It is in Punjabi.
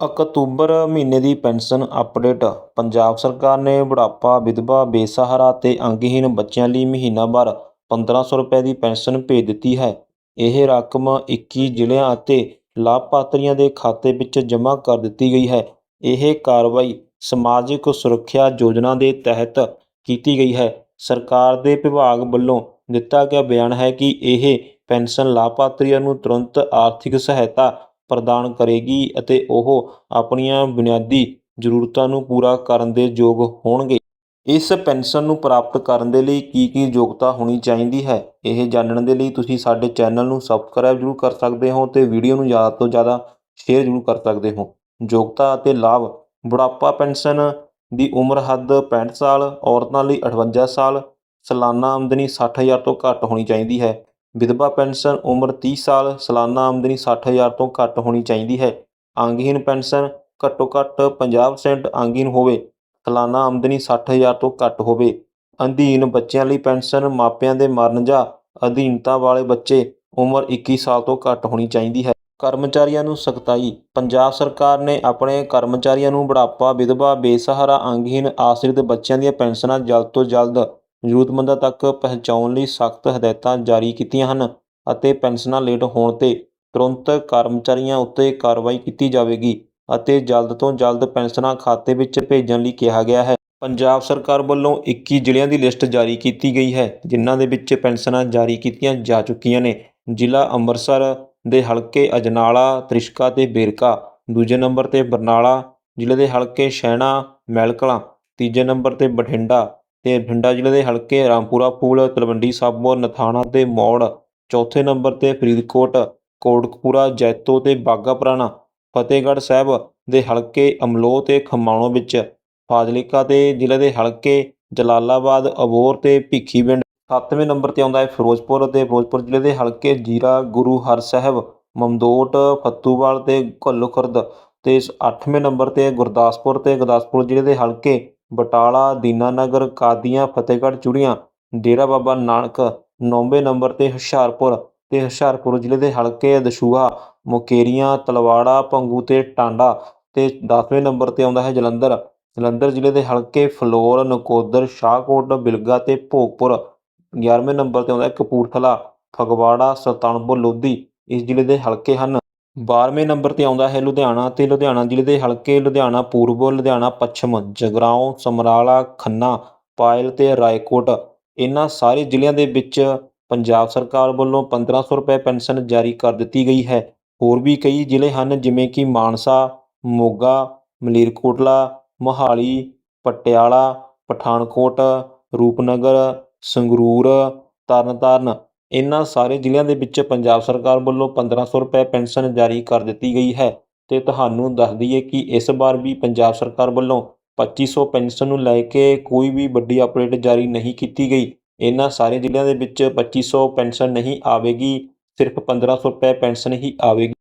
ਅਕਤੂਬਰ ਮਹੀਨੇ ਦੀ ਪੈਨਸ਼ਨ ਅਪਡੇਟ। ਪੰਜਾਬ ਸਰਕਾਰ ਨੇ ਬੁਢਾਪਾ, ਵਿਧਵਾ, ਬੇਸਹਾਰਾ ਤੇ ਅੰਗਹੀਨ ਬੱਚਿਆਂ ਲਈ ਮਹੀਨਾਵਾਰ 1500 ਰੁਪਏ ਦੀ ਪੈਨਸ਼ਨ ਭੇਜ ਦਿੱਤੀ ਹੈ। ਇਹ ਰਕਮ 21 ਜ਼ਿਲ੍ਹਿਆਂ ਅਤੇ ਲਾਭਪਾਤਰੀਆਂ ਦੇ ਖਾਤੇ ਵਿੱਚ ਜਮ੍ਹਾਂ ਕਰ ਦਿੱਤੀ ਗਈ ਹੈ। ਇਹ ਕਾਰਵਾਈ ਸਮਾਜਿਕ ਸੁਰੱਖਿਆ ਯੋਜਨਾ ਦੇ ਤਹਿਤ ਕੀਤੀ ਗਈ ਹੈ। ਸਰਕਾਰ ਦੇ ਵਿਭਾਗ ਵੱਲੋਂ ਦਿੱਤਾ ਗਿਆ ਬਿਆਨ ਹੈ ਕਿ ਇਹ ਪੈਨਸ਼ਨ ਲਾਭਪਾਤਰੀਆਂ ਨੂੰ ਤੁਰੰਤ ਆਰਥਿਕ ਸਹਾਇਤਾ ਪ੍ਰਦਾਨ ਕਰੇਗੀ ਅਤੇ ਉਹ ਆਪਣੀਆਂ ਬੁਨਿਆਦੀ ਜ਼ਰੂਰਤਾਂ ਨੂੰ ਪੂਰਾ ਕਰਨ ਦੇ ਯੋਗ ਹੋਣਗੇ। ਇਸ ਪੈਨਸ਼ਨ ਨੂੰ ਪ੍ਰਾਪਤ ਕਰਨ ਦੇ ਲਈ ਕੀ ਕੀ ਯੋਗਤਾ ਹੋਣੀ ਚਾਹੀਦੀ ਹੈ? ਇਹ ਜਾਣਨ ਦੇ ਲਈ ਤੁਸੀਂ ਸਾਡੇ ਚੈਨਲ ਨੂੰ ਸਬਸਕ੍ਰਾਈਬ ਜ਼ਰੂਰ ਕਰ ਸਕਦੇ ਹੋ ਤੇ ਵੀਡੀਓ ਨੂੰ ਜ਼ਿਆਦਾ ਤੋਂ ਜ਼ਿਆਦਾ ਸ਼ੇਅਰ ਜ਼ਰੂਰ ਕਰ ਸਕਦੇ ਹੋ। ਯੋਗਤਾ ਅਤੇ ਲਾਭ। ਬੁਢਾਪਾ ਪੈਨਸ਼ਨ ਦੀ ਉਮਰ ਹੱਦ 65 ਸਾਲ, ਔਰਤਾਂ ਲਈ 58 ਸਾਲ, ਸਾਲਾਨਾ ਆਮਦਨੀ 60000 ਤੋਂ ਘੱਟ ਹੋਣੀ ਚਾਹੀਦੀ ਹੈ। ਵਿਧਵਾ ਪੈਨਸ਼ਨ ਉਮਰ 30 ਸਾਲ, ਸਾਲਾਨਾ ਆਮਦਨੀ 60000 ਤੋਂ ਘੱਟ ਹੋਣੀ ਚਾਹੀਦੀ ਹੈ। ਅੰਗਹੀਨ ਪੈਨਸ਼ਨ ਘੱਟੋ ਘੱਟ 50% ਅੰਗਹੀਨ ਹੋਵੇ, ਸਾਲਾਨਾ ਆਮਦਨੀ 60000 ਤੋਂ ਘੱਟ ਹੋਵੇ। ਅਧੀਨ ਬੱਚਿਆਂ ਲਈ ਪੈਨਸ਼ਨ ਮਾਪਿਆਂ ਦੇ ਮਰਨ ਜਾਂ ਅਧੀਨਤਾ ਵਾਲੇ ਬੱਚੇ ਉਮਰ 21 ਸਾਲ ਤੋਂ ਘੱਟ ਹੋਣੀ ਚਾਹੀਦੀ ਹੈ। ਕਰਮਚਾਰੀਆਂ ਨੂੰ ਸਖਤਾਈ। ਪੰਜਾਬ ਸਰਕਾਰ ਨੇ ਆਪਣੇ ਕਰਮਚਾਰੀਆਂ ਨੂੰ ਬੁਢਾਪਾ, ਵਿਧਵਾ, ਬੇਸਹਾਰਾ ਅੰਗਹੀਨ ਆਸ਼ਰਿਤ ਬੱਚਿਆਂ ਦੀਆਂ ਪੈਨਸ਼ਨਾਂ ਜਲਦ ਤੋਂ ਜਲਦ ਜ਼ਰੂਰਤਮੰਦਾਂ ਤੱਕ ਪਹੁੰਚਾਉਣ ਲਈ ਸਖਤ ਹਦਾਇਤਾਂ ਜਾਰੀ ਕੀਤੀਆਂ ਹਨ ਅਤੇ ਪੈਨਸ਼ਨਾਂ ਲੇਟ ਹੋਣ ਤੇ ਤੁਰੰਤ ਕਰਮਚਾਰੀਆਂ ਉੱਤੇ ਕਾਰਵਾਈ ਕੀਤੀ ਜਾਵੇਗੀ ਅਤੇ ਜਲਦ ਤੋਂ ਜਲਦ ਪੈਨਸ਼ਨਾਂ ਖਾਤੇ ਵਿੱਚ ਭੇਜਣ ਲਈ ਕਿਹਾ ਗਿਆ ਹੈ। ਪੰਜਾਬ ਸਰਕਾਰ ਵੱਲੋਂ 21 ਜ਼ਿਲ੍ਹਿਆਂ ਦੀ ਲਿਸਟ ਜਾਰੀ ਕੀਤੀ ਗਈ ਹੈ, ਜਿਨ੍ਹਾਂ ਦੇ ਵਿੱਚ ਪੈਨਸ਼ਨਾਂ ਜਾਰੀ ਕੀਤੀਆਂ ਜਾ ਚੁੱਕੀਆਂ ਨੇ। ਜ਼ਿਲ੍ਹਾ ਅੰਮ੍ਰਿਤਸਰ ਦੇ ਹਲਕੇ ਅਜਨਾਲਾ, ਤ੍ਰਿਸ਼ਕਾ ਤੇ ਬੇਰਕਾ, ਦੂਜੇ ਨੰਬਰ ਤੇ ਬਰਨਾਲਾ, ਜ਼ਿਲ੍ਹੇ ਦੇ ਹਲਕੇ ਸ਼ਹਿਣਾ, ਮੈਲਕਲਾਂ, ਤੀਜੇ ਨੰਬਰ ਤੇ ਬਠਿੰਡਾ ਤੇ ਬਠਿੰਡਾ ਜ਼ਿਲ੍ਹੇ ਦੇ ਹਲਕੇ ਰਾਮਪੁਰਾ ਫੂਲ ਤਲਵੰਡੀ ਸਾਬੋ ਨਥਾਣਾ ਤੇ ਮੌੜ, ਚੌਥੇ ਨੰਬਰ ਤੇ ਫਰੀਦਕੋਟ, ਕੋਟਕਪੂਰਾ, ਜੈਤੋ ਤੇ ਬਾਘਾ ਪੁਰਾਣਾ ਫਤਿਹਗੜ੍ਹ ਸਾਹਿਬ ਦੇ ਹਲਕੇ ਅਮਲੋਹ ਤੇ ਖਮਾਣੋਂ ਵਿੱਚ, ਫਾਜ਼ਿਲਕਾ ਤੇ ਜ਼ਿਲ੍ਹੇ ਦੇ ਹਲਕੇ ਜਲਾਲਾਬਾਦ, ਅਬੋਹਰ ਤੇ ਭਿੱਖੀਵਿੰਡ ਸੱਤਵੇਂ ਨੰਬਰ ਤੇ ਆਉਂਦਾ ਹੈ ਫਿਰੋਜ਼ਪੁਰ ਤੇ ਫਿਰੋਜ਼ਪੁਰ ਜ਼ਿਲ੍ਹੇ ਦੇ ਹਲਕੇ ਜੀਰਾ, ਗੁਰੂ ਹਰ ਸਾਹਿਬ, ਮਮਦੋਟ, ਫੱਤੂਵਾਲ ਤੇ ਘੱਲੂਖੁਰਦ ਤੇ 8ਵੇਂ ਨੰਬਰ ਤੇ ਗੁਰਦਾਸਪੁਰ ਤੇ ਗੁਰਦਾਸਪੁਰ ਜ਼ਿਲ੍ਹੇ ਦੇ ਹਲਕੇ ਬਟਾਲਾ, ਦੀਨਾਨਗਰ, ਕਾਦੀਆਂ, ਫਤਿਹਗੜ੍ਹ, ਚੂੜੀਆਂ, ਡੇਰਾ ਬਾਬਾ ਨਾਨਕ 9ਵੇਂ ਨੰਬਰ ਤੇ ਹੁਸ਼ਿਆਰਪੁਰ ਤੇ ਹੁਸ਼ਿਆਰਪੁਰ ਜ਼ਿਲ੍ਹੇ ਦੇ ਹਲਕੇ ਦਸ਼ੂਹਾ, ਮੁਕੇਰੀਆਂ, ਤਲਵਾੜਾ, ਪੰਗੂ ਤੇ ਟਾਂਡਾ ਤੇ 10ਵੇਂ ਨੰਬਰ ਤੇ ਆਉਂਦਾ ਹੈ ਜਲੰਧਰ। ਜਲੰਧਰ ਜ਼ਿਲ੍ਹੇ ਦੇ ਹਲਕੇ ਫਲੋਰ, ਨਕੋਦਰ, ਸ਼ਾਹਕੋਟ, ਬਿਲਗਾ ਤੇ ਭੋਗਪੁਰ 11ਵੇਂ ਨੰਬਰ ਤੇ ਆਉਂਦਾ ਹੈ ਕਪੂਰਥਲਾ, ਫਗਵਾੜਾ, ਸੁਲਤਾਨਪੁਰ, ਲੋਧੀ। ਇਸ ਜ਼ਿਲ੍ਹੇ ਦੇ ਹਲਕੇ ਹਨ। 12ਵੇਂ ਨੰਬਰ ਤੇ ਆਉਂਦਾ ਹੈ ਲੁਧਿਆਣਾ ਅਤੇ ਲੁਧਿਆਣਾ ਜ਼ਿਲ੍ਹੇ ਦੇ ਹਲਕੇ ਲੁਧਿਆਣਾ, ਪੂਰਬ ਲੁਧਿਆਣਾ, ਪੱਛਮ ਜਗਰਾਓਂ ਸਮਰਾਲਾ, ਖੰਨਾ, ਪਾਇਲ ਅਤੇ ਰਾਏਕੋਟ। ਇਹਨਾਂ ਸਾਰੇ ਜ਼ਿਲ੍ਹਿਆਂ ਦੇ ਵਿੱਚ ਪੰਜਾਬ ਸਰਕਾਰ ਵੱਲੋਂ 1500 ਰੁਪਏ ਪੈਨਸ਼ਨ ਜਾਰੀ ਕਰ ਦਿੱਤੀ ਗਈ ਹੈ। ਹੋਰ ਵੀ ਕਈ ਜ਼ਿਲ੍ਹੇ ਹਨ ਜਿਵੇਂ ਕਿ ਮਾਨਸਾ, ਮੋਗਾ, ਮਲੇਰਕੋਟਲਾ, ਮੋਹਾਲੀ, ਪਟਿਆਲਾ, ਪਠਾਨਕੋਟ, ਰੂਪਨਗਰ, ਸੰਗਰੂਰ, ਤਰਨਤਾਰਨ। ਇਹਨਾਂ ਸਾਰੇ ਜ਼ਿਲ੍ਹਿਆਂ ਦੇ ਵਿੱਚ ਪੰਜਾਬ ਸਰਕਾਰ ਵੱਲੋਂ 1500 ਰੁਪਏ ਪੈਨਸ਼ਨ ਜਾਰੀ ਕਰ ਦਿੱਤੀ ਗਈ ਹੈ ਤੇ ਤੁਹਾਨੂੰ ਦੱਸ ਦਈਏ ਕਿ ਇਸ ਵਾਰ ਵੀ ਪੰਜਾਬ ਸਰਕਾਰ ਵੱਲੋਂ 2500 ਪੈਨਸ਼ਨ ਨੂੰ ਲੈ ਕੇ ਕੋਈ ਵੀ ਵੱਡੀ ਅਪਡੇਟ ਜਾਰੀ ਨਹੀਂ ਕੀਤੀ ਗਈ। ਇਹਨਾਂ ਸਾਰੇ ਜ਼ਿਲ੍ਹਿਆਂ ਦੇ ਵਿੱਚ 2500 ਪੈਨਸ਼ਨ ਨਹੀਂ ਆਵੇਗੀ, ਸਿਰਫ 1500 ਰੁਪਏ ਪੈਨਸ਼ਨ ਹੀ ਆਵੇਗੀ।